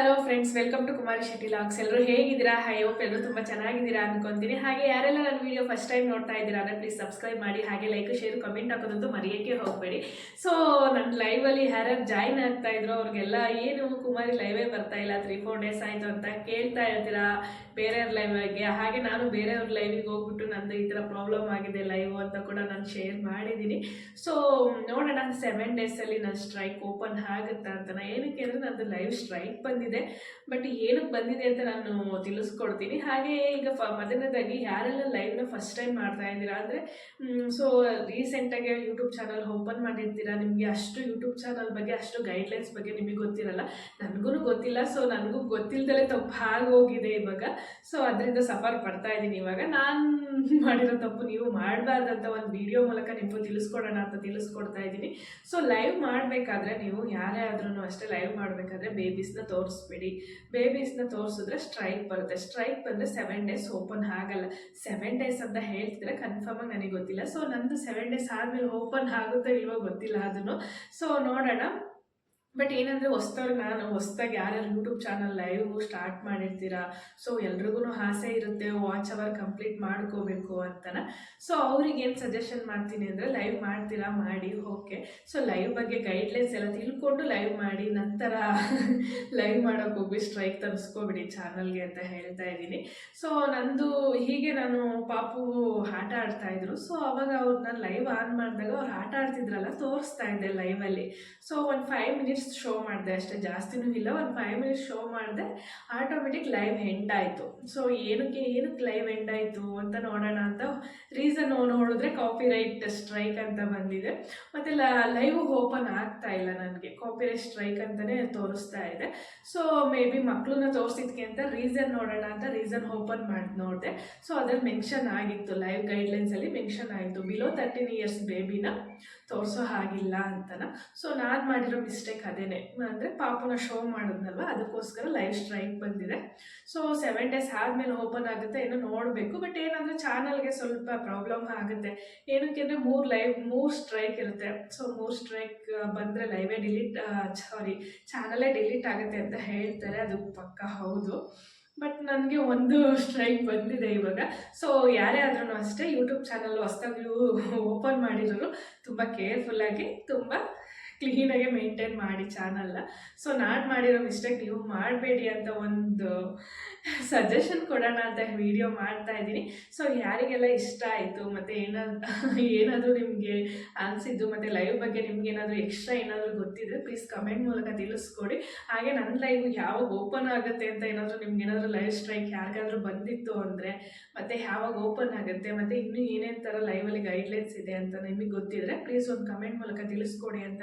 Hello friends welcome to Kumari Shetty vlogs ಎಲ್ಲರೂ ಹೇಗಿದ್ದೀರಾ? High ಎಲ್ಲರೂ ತುಂಬ ಚೆನ್ನಾಗಿದ್ದೀರಾ ಅನ್ಕೊಂತೀನಿ. ಹಾಗೆ ಯಾರೆಲ್ಲ ನನ್ನ ವಿಡಿಯೋ ಫಸ್ಟ್ ಟೈಮ್ ನೋಡ್ತಾ ಇದ್ದೀರಾ ಅಂದರೆ ಪ್ಲೀಸ್ ಸಬ್ಸ್ಕ್ರೈಬ್ ಮಾಡಿ, ಹಾಗೆ ಲೈಕ್ ಶೇರ್ ಕಮೆಂಟ್ ಹಾಕೋದಂತೂ ಮರೆಯೋಕ್ಕೆ ಹೋಗಬೇಡಿ. ಸೊ ನನ್ನ ಲೈವಲ್ಲಿ ಯಾರ್ಯಾರು ಜಾಯಿನ್ ಆಗ್ತಾ ಇದ್ರು ಅವ್ರಿಗೆಲ್ಲ ಏನು ಕುಮಾರಿ ಲೈವೇ ಬರ್ತಾ ಇಲ್ಲ ತ್ರೀ ಫೋರ್ ಡೇಸ್ ಆಯಿತು ಅಂತ ಕೇಳ್ತಾ ಇರ್ತೀರಾ ಬೇರೆಯವ್ರ ಲೈವ್ಗೆ ಹಾಗೆ ನಾನು ಬೇರೆಯವ್ರ ಲೈವಿಗೆ ಹೋಗ್ಬಿಟ್ಟು ನಂದು ಈ ಥರ ಪ್ರಾಬ್ಲಮ್ ಆಗಿದೆ ಲೈವ್ ಅಂತ ಕೂಡ ನಾನು ಶೇರ್ ಮಾಡಿದ್ದೀನಿ. ಸೊ ನೋಡೋಣ ಸೆವೆನ್ ಡೇಸಲ್ಲಿ ನನ್ನ ಸ್ಟ್ರೈಕ್ ಓಪನ್ ಆಗುತ್ತಾ ಅಂತ. ಏನಕ್ಕೆ ಅಂದರೆ ನಂದು ಲೈವ್ ಸ್ಟ್ರೈಕ್ ಬಂದಿದೆ. ಬಟ್ ಏನಕ್ಕೆ ಬಂದಿದೆ ಅಂತ ನಾನು ತಿಳಿಸ್ಕೊಡ್ತೀನಿ. ಹಾಗೆ ಈಗ ಫ ಮೊದಲನೇದಾಗಿ ಯಾರೆಲ್ಲ ಲೈವ್ನ ಫಸ್ಟ್ ಟೈಮ್ ಮಾಡ್ತಾ ಇದ್ದೀರಾ ಅಂದರೆ ಸೊ ರೀಸೆಂಟಾಗಿ ಯೂಟ್ಯೂಬ್ ಚಾನಲ್ ಓಪನ್ ಮಾಡಿರ್ತೀರಾ? ನಿಮಗೆ ಅಷ್ಟು ಯೂಟ್ಯೂಬ್ ಚಾನಲ್ ಬಗ್ಗೆ, ಅಷ್ಟು ಗೈಡ್ಲೈನ್ಸ್ ಬಗ್ಗೆ ನಿಮಗೆ ಗೊತ್ತಿರಲ್ಲ. ನನಗೂ ಗೊತ್ತಿಲ್ಲ. ಸೊ ನನಗೂ ಗೊತ್ತಿಲ್ಲದಲೇ ತಪ್ಪು ಆಗೋಗಿದೆ ಇವಾಗ. ಸೊ ಅದರಿಂದ ಸಫರ್ ಪಡ್ತಾ ಇದ್ದೀನಿ ಇವಾಗ. ನಾನು ಮಾಡಿರೋ ತಪ್ಪು ನೀವು ಮಾಡಬಾರ್ದಂತ ಒಂದು ವಿಡಿಯೋ ಮೂಲಕ ನಿಮಗೂ ತಿಳಿಸ್ಕೊಡೋಣ ಅಂತ ತಿಳಿಸ್ಕೊಡ್ತಾ ಇದ್ದೀನಿ. ಸೊ ಲೈವ್ ಮಾಡಬೇಕಾದ್ರೆ ನೀವು, ಯಾರೇ ಆದ್ರೂ ಅಷ್ಟೇ ಲೈವ್ ಮಾಡಬೇಕಾದ್ರೆ ಬೇಬೀಸ್ನ ತೋರಿಸ್ಬೇಡಿ. ಬೇಬೀಸ್ನ ತೋರಿಸಿದ್ರೆ ಸ್ಟ್ರೈಕ್ ಬರುತ್ತೆ. ಸ್ಟ್ರೈಕ್ ಬಂದರೆ ಸೆವೆನ್ ಡೇಸ್ ಓಪನ್ ಆಗಲ್ಲ. ಸೆವೆನ್ ಡೇಸ್ ಅಂತ ಹೇಳ್ತಿದ್ರೆ ಕನ್ಫರ್ಮ್ ಆಗಿ ನನಗೆ ಗೊತ್ತಿಲ್ಲ. ಸೊ ನಂದು ಸೆವೆನ್ ಡೇಸ್ ಆದಮೇಲೆ ಓಪನ್ ಆಗುತ್ತೋ ಇಲ್ವೋ ಗೊತ್ತಿಲ್ಲ ಅದನ್ನು. ಸೊ ನೋಡೋಣ. ಬಟ್ ಏನಂದರೆ ಹೊಸ್ದವ್ರು ನಾನು, ಹೊಸ್ದಾಗಿ ಯಾರ್ಯಾರು ಯೂಟ್ಯೂಬ್ ಚಾನಲ್ ಲೈವ್ ಸ್ಟಾರ್ಟ್ ಮಾಡಿರ್ತೀರಾ? ಸೊ ಎಲ್ರಿಗೂ ಆಸೆ ಇರುತ್ತೆ ವಾಚ್ ಅವರ್ ಕಂಪ್ಲೀಟ್ ಮಾಡ್ಕೋಬೇಕು ಅಂತನ. ಸೊ ಅವ್ರಿಗೆ ಏನು ಸಜೆಷನ್ ಮಾಡ್ತೀನಿ ಅಂದರೆ ಲೈವ್ ಮಾಡ್ತೀರಾ? ಮಾಡಿ ಓಕೆ ಸೊ ಲೈವ್ ಬಗ್ಗೆ ಗೈಡ್ಲೈನ್ಸ್ ಎಲ್ಲ ತಿಳ್ಕೊಂಡು ಲೈವ್ ಮಾಡಿ, ನಂತರ ಲೈವ್ ಮಾಡೋಕೆ ಹೋಗಿ ಸ್ಟ್ರೈಕ್ ತರಿಸ್ಕೊಬಿಡಿ ಚಾನಲ್ಗೆ ಅಂತ ಹೇಳ್ತಾ ಇದ್ದೀನಿ. ಸೊ ನಂದು ಹೀಗೆ ನಾನು ಪಾಪು ಆಟ ಆಡ್ತಾ ಇದ್ರು. ಸೊ ಅವಾಗ ಅವ್ರನ್ನ ಲೈವ್ ಆನ್ ಮಾಡಿದಾಗ ಅವ್ರು ಆಟ ಆಡ್ತಿದ್ರಲ್ಲ, ತೋರಿಸ್ತಾ ಇದ್ದೆ ಲೈವಲ್ಲಿ ಸೊ ಒಂದು ಫೈವ್ ಮಿನಿಟ್ಸ್ ಶೋ ಮಾಡಿದೆ ಅಷ್ಟೇ. ಜಾಸ್ತಿನೂ ಇಲ್ಲ. ಒಂದು ಫೈವ್ ಮಿನಿಟ್ಸ್ ಶೋ ಮಾಡಿದೆ. ಆಟೋಮೆಟಿಕ್ ಲೈವ್ ಎಂಡ್ ಆಯಿತು. ಸೊ ಏನಕ್ಕೆ ಏನಕ್ಕೆ ಲೈವ್ ಎಂಡ್ ಆಯಿತು ಅಂತ ನೋಡೋಣ ಅಂತ ರೀಸನ್ ನೋಡಿದ್ರೆ ಕಾಪಿ ರೈಟ್ ಸ್ಟ್ರೈಕ್ ಅಂತ ಬಂದಿದೆ. ಮತ್ತೆ ಲೈವ್ ಓಪನ್ ಆಗ್ತಾ ಇಲ್ಲ ನನಗೆ ಕಾಪಿ ಸ್ಟ್ರೈಕ್ ಅಂತಲೇ ತೋರಿಸ್ತಾ ಇದೆ. ಸೊ ಮೇ ಬಿ ಮಕ್ಕಳನ್ನ ತೋರಿಸಿದ್ಕೆ ಅಂತ ರೀಸನ್ ನೋಡೋಣ ಅಂತ ರೀಸನ್ ಓಪನ್ ಮಾಡಿ, ನೋಡಿದೆ. ಸೊ ಅದ್ರಲ್ಲಿ ಮೆನ್ಷನ್ ಆಗಿತ್ತು ಲೈವ್ ಗೈಡ್ಲೈನ್ಸಲ್ಲಿ ಮೆನ್ಷನ್ ಆಯಿತು. ಬಿಲೋ ತರ್ಟೀನ್ ಇಯರ್ಸ್ ಬೇಬಿನ ತೋರಿಸೋ ಹಾಗಿಲ್ಲ ಅಂತನ. ಸೊ ನಾನು ಮಾಡಿರೋ ಮಿಸ್ಟೇಕ್ ಅದೇನೆ. ಅಂದರೆ ಪಾಪನ ಶೋ ಮಾಡಿದ್ನಲ್ವ? ಅದಕ್ಕೋಸ್ಕರ ಲೈವ್ ಸ್ಟ್ರೈಕ್ ಬಂದಿದೆ. ಸೊ ಸೆವೆನ್ ಡೇಸ್ ಆದಮೇಲೆ ಓಪನ್ ಆಗುತ್ತೆ, ಏನೋ ನೋಡಬೇಕು. ಬಟ್ ಏನಂದರೆ ಚಾನಲ್ಗೆ ಸ್ವಲ್ಪ ಪ್ರಾಬ್ಲಮ್ ಆಗುತ್ತೆ. ಏನಕ್ಕೆ ಅಂದರೆ ಮೂರು ಲೈವ್ ಮೂರು ಸ್ಟ್ರೈಕ್ ಇರುತ್ತೆ. ಸೊ ಮೂರು ಸ್ಟ್ರೈಕ್ ಬಂದರೆ ಲೈವೇ ಡಿಲೀಟ್ ಸಾರಿ, ಚಾನಲೇ ಡಿಲೀಟ್ ಆಗುತ್ತೆ ಅಂತ ಹೇಳ್ತಾರೆ, ಅದು ಪಕ್ಕ ಹೌದು. ಬಟ್ ನನಗೆ ಒಂದು ಸ್ಟ್ರೈಕ್ ಬಂದಿದೆ ಇವಾಗ. ಸೊ ಯಾರೇ ಆದ್ರೂ ಅಷ್ಟೇ ಯೂಟ್ಯೂಬ್ ಚಾನಲ್ ಹೊಸ್ದಾಗಿ ಓಪನ್ ಮಾಡಿದ್ರು ತುಂಬ ಕೇರ್ಫುಲ್ಲಾಗಿ, ತುಂಬ ಕ್ಲೀನಾಗೆ ಮೇಂಟೈನ್ ಮಾಡಿ ಚಾನಲ್ನ ಸೊ ನಾನು ಮಾಡಿರೋ ಮಿಸ್ಟೇಕ್ ನೀವು ಮಾಡಬೇಡಿ ಅಂತ ಒಂದು ಸಜೆಷನ್ ಕೊಡೋಣ ಅಂತ ವಿಡಿಯೋ ಮಾಡ್ತಾ ಇದ್ದೀನಿ. ಸೊ ಯಾರಿಗೆಲ್ಲ ಇಷ್ಟ ಆಯಿತು, ಮತ್ತು ಏನಾದ್ರು ಏನಾದರೂ ನಿಮಗೆ ಅನಿಸಿದ್ದು, ಮತ್ತು ಲೈವ್ ಬಗ್ಗೆ ನಿಮ್ಗೆ ಏನಾದರೂ ಎಕ್ಸ್ಟ್ರಾ ಏನಾದರೂ ಗೊತ್ತಿದ್ರೆ ಪ್ಲೀಸ್ ಕಮೆಂಟ್ ಮೂಲಕ ತಿಳಿಸ್ಕೊಡಿ. ಹಾಗೆ ನನ್ನ ಲೈವ್ ಯಾವಾಗ ಓಪನ್ ಆಗುತ್ತೆ ಅಂತ ಏನಾದರೂ ನಿಮ್ಗೆ ಏನಾದರೂ ಲೈವ್ ಸ್ಟ್ರೈಕ್ ಯಾರಿಗಾದರೂ ಬಂದಿತ್ತು ಅಂದರೆ, ಮತ್ತು ಯಾವಾಗ ಓಪನ್ ಆಗುತ್ತೆ, ಮತ್ತು ಇನ್ನೂ ಏನೇನು ಥರ ಲೈವಲ್ಲಿ ಗೈಡ್ಲೈನ್ಸ್ ಇದೆ ಅಂತ ನಿಮಗೆ ಗೊತ್ತಿದ್ರೆ ಪ್ಲೀಸ್ ಒಂದು ಕಮೆಂಟ್ ಮೂಲಕ ತಿಳಿಸ್ಕೊಡಿ ಅಂತ